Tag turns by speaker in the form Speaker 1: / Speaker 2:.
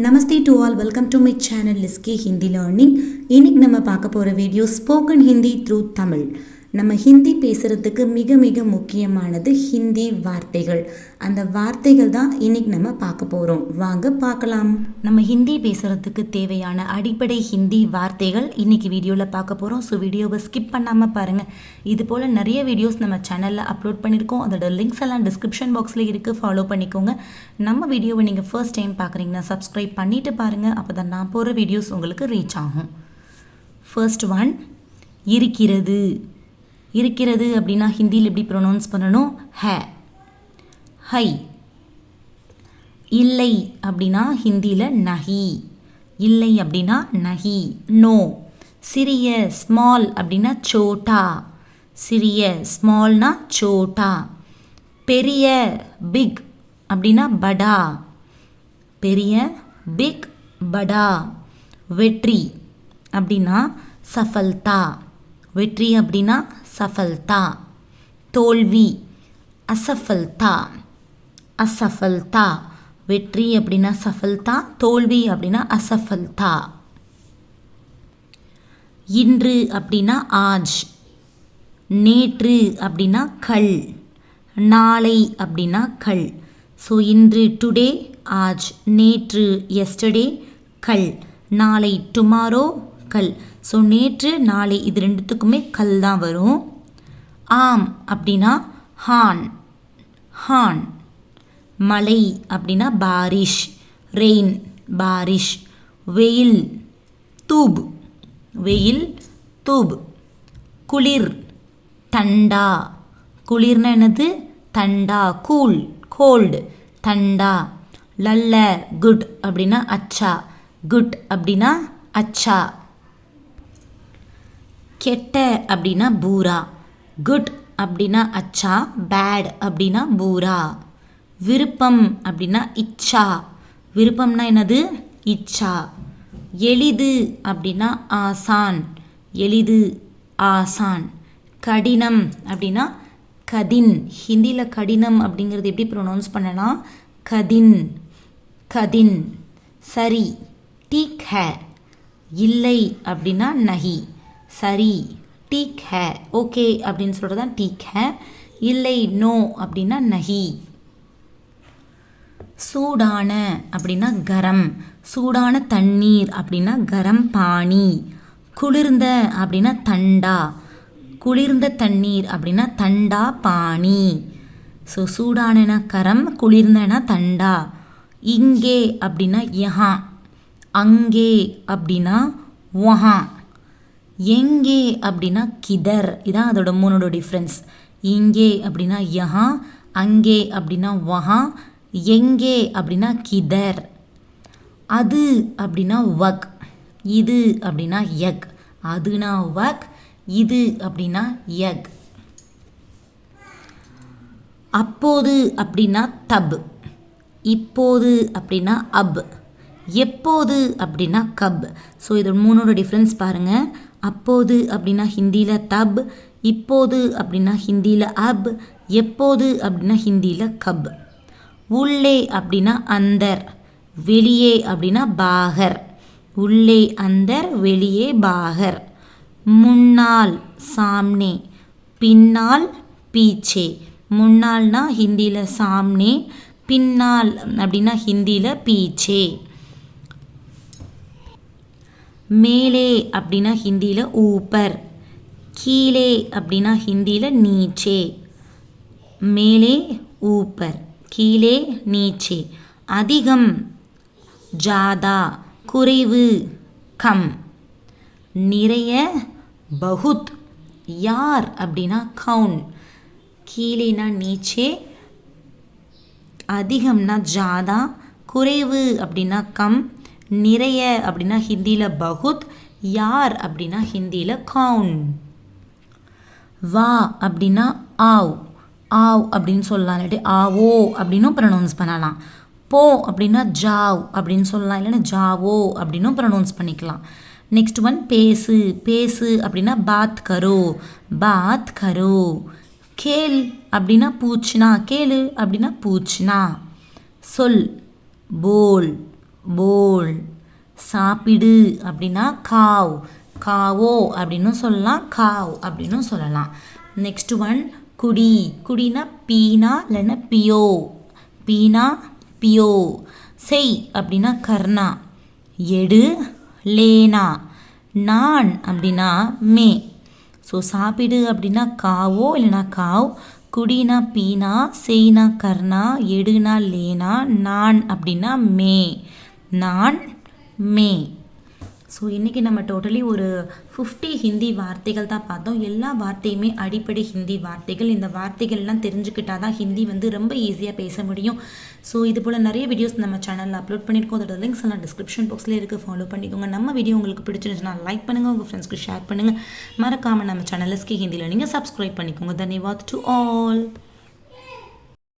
Speaker 1: Namaste to all welcome to my channel லிஸ்கே Hindi learning இன்னைக்கு நம்ம பார்க்க போகிற video spoken Hindi through Tamil நம்ம ஹிந்தி பேசுகிறதுக்கு மிக மிக முக்கியமானது ஹிந்தி வார்த்தைகள். அந்த வார்த்தைகள் தான் இன்னைக்கு நம்ம பார்க்க போகிறோம் வாங்க பார்க்கலாம். நம்ம ஹிந்தி பேசுகிறதுக்கு தேவையான அடிப்படை ஹிந்தி வார்த்தைகள் இன்னைக்கு வீடியோவில் பார்க்க போகிறோம் ஸோ வீடியோவை ஸ்கிப் பண்ணாமல் பாருங்கள் இது போல் நிறைய வீடியோஸ் நம்ம சேனலில் அப்லோட் பண்ணியிருக்கோம் அதோட லிங்க்ஸ் எல்லாம் டிஸ்கிரிப்ஷன் பாக்ஸில் இருக்குது ஃபாலோ பண்ணிக்கோங்க. நம்ம வீடியோவை நீங்கள் ஃபர்ஸ்ட் டைம் பார்க்குறீங்கன்னா சப்ஸ்கிரைப் பண்ணிவிட்டு பாருங்கள் அப்போ தான் நான் போகிற வீடியோஸ் உங்களுக்கு ரீச் ஆகும். ஃபர்ஸ்ட் ஒன் இருக்கிறது. இருக்கிறது அப்படின்னா ஹிந்தியில் எப்படி ப்ரொனவுன்ஸ் பண்ணணும்? ஹே. ஹை. இல்லை அப்படின்னா ஹிந்தியில் நஹி. இல்லை அப்படின்னா நஹி. நோ. சிறிய ஸ்மால் அப்படின்னா சோட்டா. சிறிய ஸ்மால்னா சோட்டா. பெரிய பிக் அப்படின்னா படா. பெரிய பிக் படா. வெற்றி அப்படின்னா சஃபல்தா. வெற்றி அப்படின்னா சஃபல்தா. தோல்வி அசஃபல்தா. அசஃபல்தா. வெற்றி அப்படின்னா சஃபல்தா தோல்வி அப்படின்னா அசஃபல்தா. இன்று அப்படின்னா ஆஜ். நேற்று அப்படின்னா கல். நாளை அப்படின்னா கல். ஸோ இன்று டுடே ஆஜ் நேற்று எஸ்டர்டே கல். நாளை டுமாரோ கல். ஸோ நேற்று நாளை இது ரெண்டுத்துக்குமே கல் தான் வரும். ஆம் அப்படின்னா ஹான். ஹான். மலை அப்படின்னா பாரிஷ். Rain parish. வெயில் தூப். வெயில் தூப். குளிர் தண்டா. குளிர்னா என்னது? தண்டா கூல் கோல்டு. தண்டா. லல்ல குட் அப்படின்னா அச்சா. குட் அப்படின்னா அச்சா. கெட்ட அப்படின்னா பூரா குட் அப்படின்னா அச்சா பேட் அப்படின்னா பூரா விருப்பம் அப்படின்னா இச்சா விருப்பம்னா என்னது? இச்சா எளிது அப்படின்னா ஆசான் எளிது ஆசான் கடினம் அப்படின்னா கதின் ஹிந்தியில் கடினம் அப்படிங்கிறது எப்படி ப்ரொனவுன்ஸ் பண்ணலாம்? கதின் கதின் சரி டீக் ஹே இல்லை அப்படின்னா நஹி சரி டீக் ஹே ஓகே அப்படின்னு சொல்கிறது தான் டீக் ஹே. இல்லை நோ அப்படின்னா நஹி. சூடான அப்படின்னா கரம். சூடான தண்ணீர் அப்படின்னா கரம் பாணி குளிர்ந்த அப்படின்னா தண்டா. குளிர்ந்த தண்ணீர் அப்படின்னா தண்டா பாணி ஸோ சூடானனா கரம் குளிர்ந்தனா தண்டா. இங்கே அப்படின்னா யஹா. அங்கே அப்படின்னா ஒஹான் எங்கே அப்படின்னா கிதர். இதான் அதோட மூணோட டிஃப்ரென்ஸ் இங்கே அப்படின்னா யஹா அங்கே அப்படின்னா வஹா எங்கே அப்படின்னா கிதர். அது அப்படின்னா வக் இது அப்படின்னா யக். அதுனா வக் இது அப்படின்னா யக். அப்போது அப்படின்னா தப் இப்போது அப்படின்னா அப். எப்போது அப்படின்னா கப். ஸோ இது மூணோட டிஃப்ரென்ஸ் பாருங்கள் அப்போது அப்படின்னா ஹிந்தியில் தப் இப்போது அப்படின்னா ஹிந்தியில் அப் எப்போது அப்படின்னா ஹிந்தியில் கப். உள்ளே அப்படின்னா அந்தர் வெளியே அப்படின்னா பாகர். உள்ளே அந்தர் வெளியே பாகர். முன்னால் சாம்னே பின்னால் பீச்சே. முன்னால்னா ஹிந்தியில் சாம்னே பின்னால் அப்படின்னா ஹிந்தியில் பீச்சே. மேலே அப்படின்னா ஹிந்தியில் ஊப்பர். கீழே அப்படின்னா ஹிந்தியில் நீச்சே. மேலே ஊப்பர். கீழே நீச்சே. அதிகம் ஜாதா. குறைவு கம். நிறைய பகுத். யார் அப்படின்னா கவுன். கீழேனா நீச்சே. அதிகம்னா ஜாதா. குறைவு அப்படின்னா கம். நிறைய அப்படின்னா ஹிந்தியில் பகுத் யார் அப்படின்னா ஹிந்தியில் கவுன். வா அப்படின்னா ஆவ். ஆவ் அப்படின்னு சொல்லலாம் இல்லாட்டி ஆவோ அப்படின்னும் ப்ரொனவுன்ஸ் பண்ணலாம். போ அப்படின்னா ஜாவ் அப்படின்னு சொல்லலாம் இல்லைன்னா ஜாவோ அப்படின்னும் ப்ரொனவுன்ஸ் பண்ணிக்கலாம். நெக்ஸ்ட் ஒன் பேசு. பேசு அப்படின்னா பாத் கரோ. பாத் கரோ. கேள் அப்படின்னா பூச்னா கேளு அப்படின்னா பூச்சினா. சொல் போல். போல் சாப்பிடு அப்படின்னா காவ் காவோ அப்படின்னு சொல்லலாம் காவ் அப்படின்னு சொல்லலாம். நெக்ஸ்ட் ஒன் குடி. குடினா பீனா இல்லைன்னா பியோ. பீனா பியோ. செய் அப்படின்னா கர்ணா. எடு லேனா. நான் அப்படின்னா மே. ஸோ சாப்பிடு அப்படின்னா காவோ இல்லைனா காவ். குடினா பீனா செய்னா கர்ணா எடுனா லேனா. நான் அப்படின்னா மே. நான் மே. ஸோ இன்றைக்கி நம்ம டோட்டலி ஒரு ஃபிஃப்டி ஹிந்தி வார்த்தைகள் தான் பார்த்தோம். எல்லா வார்த்தையுமே அடிப்படை ஹிந்தி வார்த்தைகள். இந்த வார்த்தைகள்லாம் தெரிஞ்சுக்கிட்டால் தான் ஹிந்தி வந்து ரொம்ப ஈஸியாக பேச முடியும். ஸோ இது போல் நிறைய வீடியோஸ் நம்ம சேனலில் அப்லோட் பண்ணியிருக்கோம். அதோட லிங்க்ஸ் எல்லாம் டிஸ்கிரிப்ஷன் பாக்ஸில் இருக்குது ஃபாலோ பண்ணிக்கோங்க. நம்ம வீடியோ உங்களுக்கு பிடிச்சிருந்துச்சுன்னா லைக் பண்ணுங்கள் உங்கள் ஃப்ரெண்ட்ஸ்க்கு ஷேர் பண்ணுங்கள் மறக்காமல் நம்ம சேனல் எஸ்கே ஹிந்தியில் நீங்கள் சப்ஸ்கிரைப் பண்ணிக்கோங்க. தன்யவாத் டு ஆல்